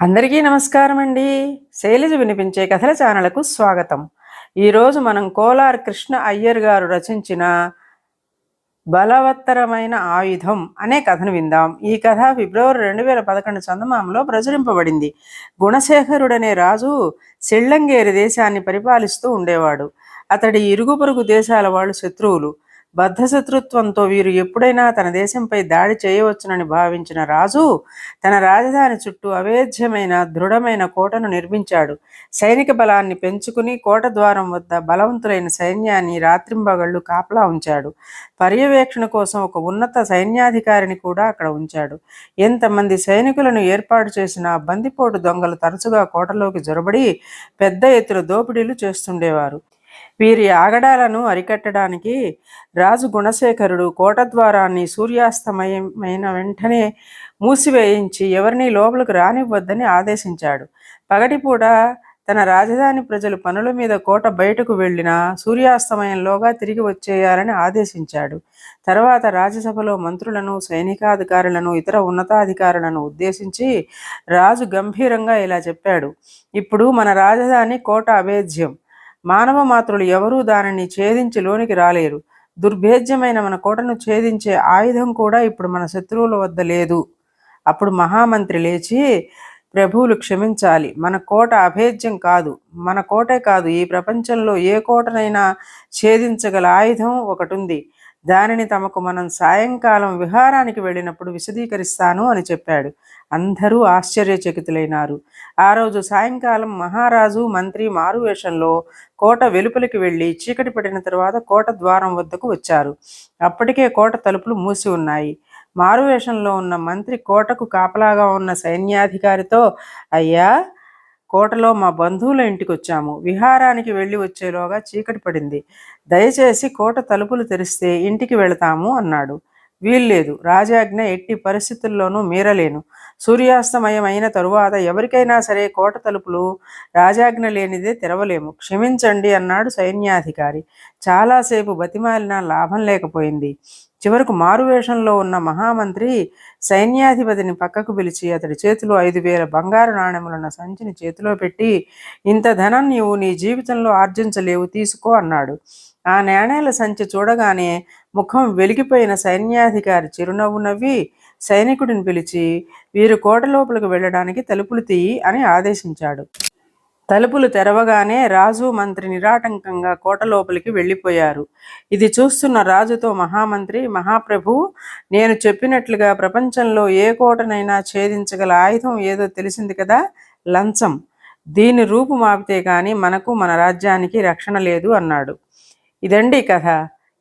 అందరికీ నమస్కారం అండి శైలజ వినిపించే కథల ఛానళ్ళకు స్వాగతం. ఈరోజు మనం కోలార్ కృష్ణ అయ్యర్ గారు రచించిన బలవత్తరమైన ఆయుధం అనే కథను విందాం. ఈ కథ ఫిబ్రవరి రెండు వేల పదకొండు చందమామలో ప్రచురింపబడింది. గుణశేఖరుడనే రాజు సెళ్ళంగేరి దేశాన్ని పరిపాలిస్తూ ఉండేవాడు. అతడి ఇరుగు పొరుగు దేశాల వాళ్ళు శత్రువులు. బద్ధశత్రుత్వంతో వీరు ఎప్పుడైనా తన దేశంపై దాడి చేయవచ్చునని భావించిన రాజు తన రాజధాని చుట్టూ అవేధ్యమైన దృఢమైన కోటను నిర్మించాడు. సైనిక బలాన్ని పెంచుకుని కోట ద్వారం వద్ద బలవంతులైన సైన్యాన్ని రాత్రింబగళ్ళు కాపలా ఉంచాడు. పర్యవేక్షణ కోసం ఒక ఉన్నత సైన్యాధికారిని కూడా అక్కడ ఉంచాడు. ఎంతమంది సైనికులను ఏర్పాటు చేసిన బందిపోటు దొంగలు తరచుగా కోటలోకి జొరబడి పెద్ద ఎత్తున దోపిడీలు చేస్తుండేవారు. వీరి ఆగడాలను అరికట్టడానికి రాజు గుణశేఖరుడు కోట ద్వారాన్ని సూర్యాస్తమయమైన వెంటనే మూసివేయించి ఎవరిని లోపలికి రానివ్వద్దని ఆదేశించాడు. పగటిపూట తన రాజధాని ప్రజలు పనుల మీద కోట బయటకు వెళ్ళినా సూర్యాస్తమయంలోగా తిరిగి వచ్చేయాలని ఆదేశించాడు. తర్వాత రాజ్యసభలో మంత్రులను సైనికాధికారులను ఇతర ఉన్నతాధికారులను ఉద్దేశించి రాజు గంభీరంగా ఇలా చెప్పాడు. ఇప్పుడు మన రాజధాని కోట అభేద్యం. మానవ మాత్రులు ఎవరూ దానిని ఛేదించి లోనికి రాలేరు. దుర్భేద్యమైన మన కోటను ఛేదించే ఆయుధం కూడా ఇప్పుడు మన శత్రువుల వద్ద లేదు. అప్పుడు మహామంత్రి లేచి ప్రభువులు క్షమించాలి. మన కోట అభేద్యం కాదు. మన కోటే కాదు. ఈ ప్రపంచంలో ఏ కోటనైనా ఛేదించగల ఆయుధం ఒకటి ఉంది దానిని తమకు మనం సాయంకాలం విహారానికి వెళ్ళినప్పుడు విశదీకరిస్తాను అని చెప్పాడు. అందరూ ఆశ్చర్యచకితులైనారు. ఆ రోజు సాయంకాలం మహారాజు మంత్రి మారువేషంలో కోట వెలుపలికి వెళ్ళి చీకటి పడిన తరువాత కోట ద్వారం వద్దకు వచ్చారు. అప్పటికే కోట తలుపులు మూసి ఉన్నాయి. మారువేషంలో ఉన్న మంత్రి కోటకు కాపలాగా ఉన్న సైన్యాధికారితో అయ్యా కోటలో మా బంధువుల ఇంటికి వచ్చాము విహారానికి వెళ్ళి వచ్చేలోగా చీకటి పడింది. దయచేసి కోట తలుపులు తెరిస్తే ఇంటికి వెళతాము అన్నాడు. వీల్లేదు. రాజాజ్ఞ ఎట్టి పరిస్థితుల్లోనూ మీరలేను. సూర్యాస్తమయం అయిన తరువాత ఎవరికైనా సరే కోట తలుపులు రాజాజ్ఞ లేనిదే తెరవలేము. క్షమించండి అన్నాడు సైన్యాధికారి. చాలాసేపు బతిమాలినా లాభం లేకపోయింది. చివరకు మారువేషంలో ఉన్న మహామంత్రి సైన్యాధిపతిని పక్కకు పిలిచి అతడి చేతిలో ఐదు వేల బంగారు నాణెములున్న సంచిని చేతిలో పెట్టి ఇంత ధనం నీవు నీ జీవితంలో ఆర్జించలేవు తీసుకో అన్నాడు. ఆ నాణేల సంచి చూడగానే ముఖం వెలిగిపోయిన సైన్యాధికారి చిరునవ్వు నవ్వి సైనికుడిని పిలిచి వీరు కోట లోపలికి వెళ్ళడానికి తలుపులు తీయి అని ఆదేశించాడు. తలుపులు తెరవగానే రాజు మంత్రి నిరాటంకంగా కోట లోపలికి వెళ్ళిపోయారు. ఇది చూస్తున్న రాజుతో మహామంత్రి మహాప్రభు నేను చెప్పినట్లుగా ప్రపంచంలో ఏ కోటనైనా ఛేదించగల ఆయుధం ఏదో తెలిసింది కదా? లంచం. దీని రూపు మాపితే కానీ మనకు మన రాజ్యానికి రక్షణ లేదు అన్నాడు. ఇదండి కథ.